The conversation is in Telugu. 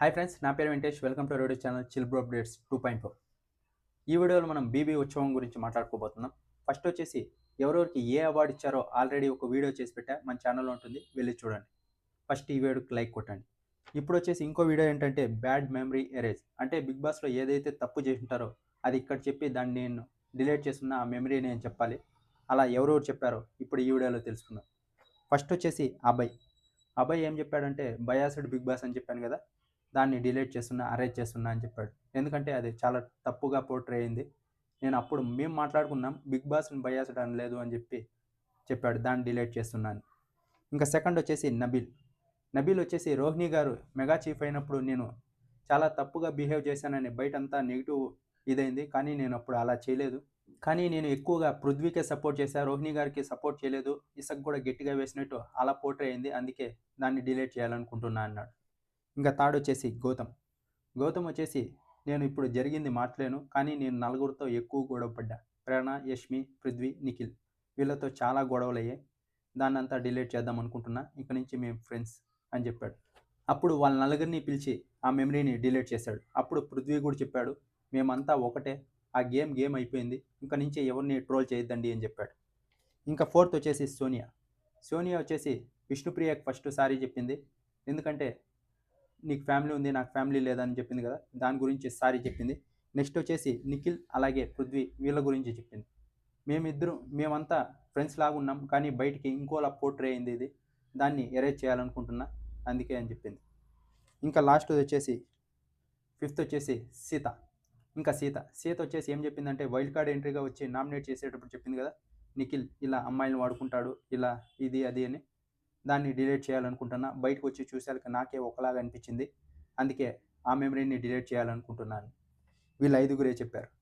హాయ్ ఫ్రెండ్స్ నా పేరు Venkatesh. Welcome to radio channel chill bro updates two point four ఈ వీడియోలో మనం బీబీ ఉత్సవం గురించి మాట్లాడుకోబోతున్నాం. ఫస్ట్ వచ్చేసి ఎవరెవరికి ఏ అవార్డు ఇచ్చారో ఆల్రెడీ ఒక వీడియో చేసి పెట్టా. మన ఛానల్లో ఉంటుంది వెళ్ళి చూడండి. ఫస్ట్ ఈ వీడియోకి లైక్ కొట్టండి. ఇప్పుడు వచ్చేసి ఇంకో వీడియో ఏంటంటే బ్యాడ్ మెమరీ ఎరేజ్. అంటే బిగ్ బాస్లో ఏదైతే తప్పు చేసి ఉంటారో అది ఇక్కడ చెప్పి దాన్ని నేను డిలీట్ చేస్తున్న ఆ మెమరీ నేను చెప్పాలి. అలా ఎవరెవరు చెప్పారో ఇప్పుడు ఈ వీడియోలో తెలుసుకుందాం. ఫస్ట్ వచ్చేసి అభయ్. అభయ్ ఏం చెప్పాడంటే బయాసిడ్ బిగ్ బాస్ అని చెప్పాను కదా. దాన్ని డిలీట్ చేస్తున్నా అరేంజ్ చేస్తున్నా అని చెప్పాడు. ఎందుకంటే అది చాలా తప్పుగా పోర్ట్రే అయింది. నేను అప్పుడు మేము మాట్లాడుకున్నాం బిగ్ బాస్ని భయాసడం లేదు అని చెప్పి చెప్పాడు దాన్ని డిలీట్ చేస్తున్నాను. ఇంకా సెకండ్ వచ్చేసి నబీల్. నబీల్ వచ్చేసి రోహిణి గారు మెగా చీఫ్ అయినప్పుడు నేను చాలా తప్పుగా బిహేవ్ చేశానని బయటంతా నెగిటివ్ ఇదైంది. కానీ నేను అప్పుడు అలా చేయలేదు. కానీ నేను ఎక్కువగా పృథ్వీకే సపోర్ట్ చేశాను రోహిణి గారికి సపోర్ట్ చేయలేదు. ఇసక్ కూడా గట్టిగా వేసినట్టు అలా పోర్ట్రే అయింది. అందుకే దాన్ని డిలీట్ చేయాలనుకుంటున్నా అన్నాడు. ఇంకా థర్డ్ వచ్చేసి గౌతమ్. గౌతమ్ వచ్చేసి నేను ఇప్పుడు జరిగింది మాట్లేను కానీ నేను నలుగురితో ఎక్కువ గొడవ పడ్డా. ప్రేరణ యష్మి పృథ్వీ నిఖిల్. వీళ్ళతో చాలా గొడవలు అయ్యాయి దాన్ని అంతా డిలీట్ చేద్దాం అనుకుంటున్నా. ఇక నుంచి మేము ఫ్రెండ్స్ అని చెప్పాడు. అప్పుడు వాళ్ళ నలుగురిని పిలిచి ఆ మెమరీని డిలీట్ చేశాడు. అప్పుడు పృథ్వీ కూడా చెప్పాడు మేమంతా ఒకటే. ఆ గేమ్ గేమ్ అయిపోయింది. ఇంకా నుంచి ఎవరిని ట్రోల్ చేయొద్దండి అని చెప్పాడు. ఇంకా ఫోర్త్ వచ్చేసి సోనియా. సోనియా వచ్చేసి విష్ణుప్రియకి ఫస్ట్ సారీ చెప్పింది. ఎందుకంటే నీకు ఫ్యామిలీ ఉంది నాకు ఫ్యామిలీ లేదని చెప్పింది కదా దాని గురించి సారీ చెప్పింది. నెక్స్ట్ వచ్చేసి నిఖిల్ అలాగే పృథ్వీ వీళ్ళ గురించి చెప్పింది. మేమిద్దరు మేమంతా ఫ్రెండ్స్ లాగా ఉన్నాం కానీ బయటికి ఇంకోలా పోర్ట్రే అయింది ఇది. దాన్ని ఎరేజ్ చేయాలనుకుంటున్నా అందుకే అని చెప్పింది. ఇంకా లాస్ట్ వచ్చేసి ఫిఫ్త్ వచ్చేసి సీత. ఇంకా సీత సీత వచ్చేసి ఏం చెప్పిందంటే వైల్డ్ కార్డ్ ఎంట్రీగా వచ్చి నామినేట్ చేసేటప్పుడు చెప్పింది కదా నిఖిల్ ఇలా అమ్మాయిలను వాడుకుంటాడు ఇలా ఇది అది అని. దాన్ని డిలీట్ చేయాలనుకుంటున్నా. బయటకు వచ్చి చూసాక నాకే ఒకలాగా అనిపించింది. అందుకే ఆ మెమరీని డిలీట్ చేయాలనుకుంటున్నాను. వీళ్ళు ఐదుగురే చెప్పారు.